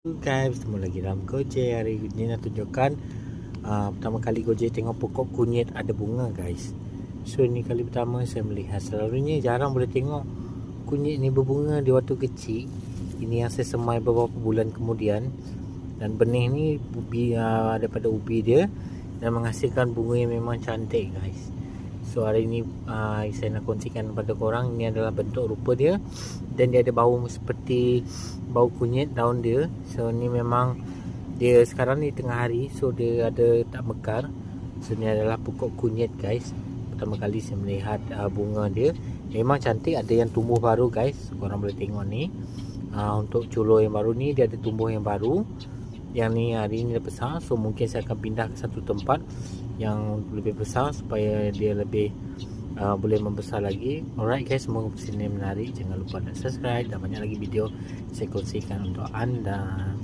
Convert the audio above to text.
guys, bertemu lagi dalam Gojek. Hari ini nak tunjukkan uh, Pertama kali Gojek tengok pokok kunyit ada bunga guys. So ini kali pertama saya melihat. Selalunya jarang boleh tengok kunyit ni berbunga di waktu kecil. Ini yang saya semai beberapa bulan kemudian. Dan benih ni ubi, uh, daripada ubi dia Dan menghasilkan bunga yang memang cantik guys So hari ini uh, saya nak kongsikan kepada korang Ini adalah bentuk rupa dia. Dan dia ada bau seperti bau kunyit daun dia. So ni memang dia sekarang ni tengah hari So dia ada tak mekar. So ni adalah pokok kunyit guys. Pertama kali saya melihat uh, bunga dia. Memang cantik ada yang tumbuh baru guys. Korang boleh tengok ni. Uh, Untuk colo yang baru ni dia ada tumbuh yang baru yang ni hari ni dah besar. So mungkin saya akan pindah ke satu tempat yang lebih besar supaya dia lebih uh, boleh membesar lagi. Alright guys. Semoga sini menarik. Jangan lupa dan subscribe. Dan banyak lagi video saya kongsikan untuk anda